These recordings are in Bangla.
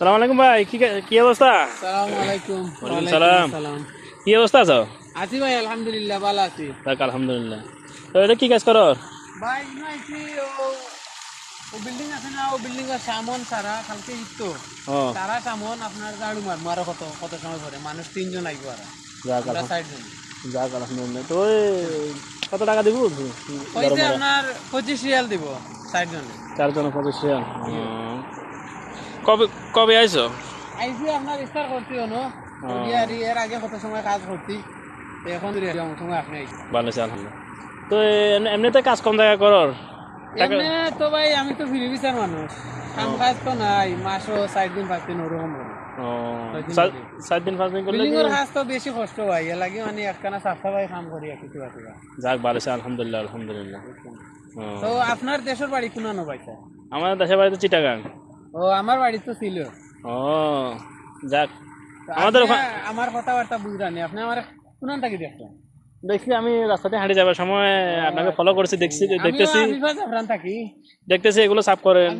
সালাম আলাইকুম ভাই কি কি অবস্থা? সালামু আলাইকুম। সালাম। কি অবস্থা আছো? আছি ভাই আলহামদুলিল্লাহ ভালো আছি। যাক আলহামদুলিল্লাহ। তো এটা কি কাজ করো? ভাই ইনো আইছি ও বিল্ডিং আছে না ও বিল্ডিং এর সামন সারা কালকে ইতো ও। সারা সামন আপনার ঝাড়ু মার মারো কত কত সময় পরে মানুষ তিনজন আইব আর। যাক আমরা আলহাম- সাইড জন যাক আলহামদুলিল্লাহ। তো কত টাকা দিব? হইছে আপনার পঁচিশ রিয়াল দিব সাইড জন চারজন পঁচিশ হাজার। হুম। কবে কবে আইছো? আইছি আপনার করছি ono আর এর আগে কত সময় কাজ করছি। তো এখন সময় আপনি আইছি ভালো আছে আলহামদুলিল্লাহ। তো এমনি- এমনিতে কাজ কম জায়গা করর? এমনি তো ভাই আমি তো ফিরে বিচার মানুষ। কাম কাজ তো নাই মাসও সাইড দিন পাঁচ দিন ওরকম সাত- দিন পাঁচ দিন করলে বিল্ডিং কি- এর কাজ তো বেশি কষ্ট হয় এর লাগে মানে একখানা সাফ সাফাই কাম করি কিছু আছে যাক ভালো আলহামদুলিল্লাহ আলহামদুলিল্লাহ। তো আপনার দেশের বাড়ি কোনানো পাইছে আমার দেশের বাড়িতে চিটাগাং। ও আমার বাড়ি তো ছিল। ও যাক। আমাদের আমার কথাবার্তা বুঝলেন আপনি আমার কোনান থাকি আমি রাস্তাতে হাঁটে যাবার সময় আপনাকে ফলো করছি দেখছি দেখতেছি। থাকি। দেখতেছি এগুলো সাফ করেন।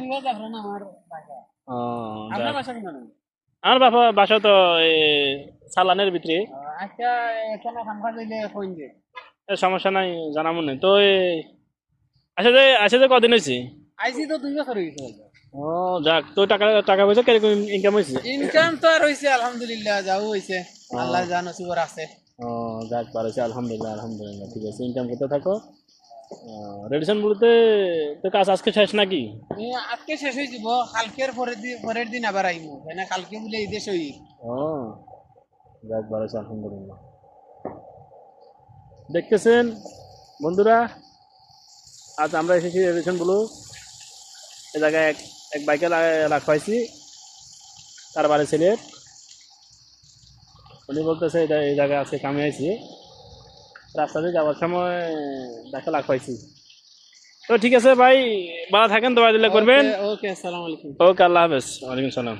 আমার বাবা বাসা তো সালানের ভিতরে। আচ্ছা কোন সমস্যা নাই জানা মনে তো আসে যে আসে যে কদিন হয়েছে আইসি তো দুই বছর হয়েছে ও যাক তো টাকা টাকা পয়সা কীরকম ইনকাম হয়েছে? ইনকাম তো আর হয়েছে আলহামদুলিল্লাহ যাও হয়েছে আল্লাহ যা নসিবর আছে। ও যাক পারেছে আলহামদুলিল্লাহ আলহামদুলিল্লাহ ঠিক আছে ইনকাম করতে থাকো। রেডিশন বলতে তো কাজ আজকে শেষ নাকি? আজকে শেষ হয়ে যাব কালকের পরের দিন পরের দিন আবার আইমু না? কালকে বলে এই দেশ হই। ও যাক আলহামদুলিল্লাহ। দেখতেছেন বন্ধুরা আজ আমরা এসেছি রেডিশন বলু। এ জায়গায় এক এক বাইকে রাখা হয়েছি। তার বাড়ি ছেলের উনি বলতেছে এটা এই জায়গায় আজকে কামে আছি রাস্তাতে যাওয়ার সময় দেখা লাখ পাইছি। তো ঠিক আছে ভাই ভালো থাকেন দোয়া দিলে করবেন। ওকে আসসালামু আলাইকুম। ওকে আল্লাহ হাফেজ। ওয়ালাইকুম সালাম।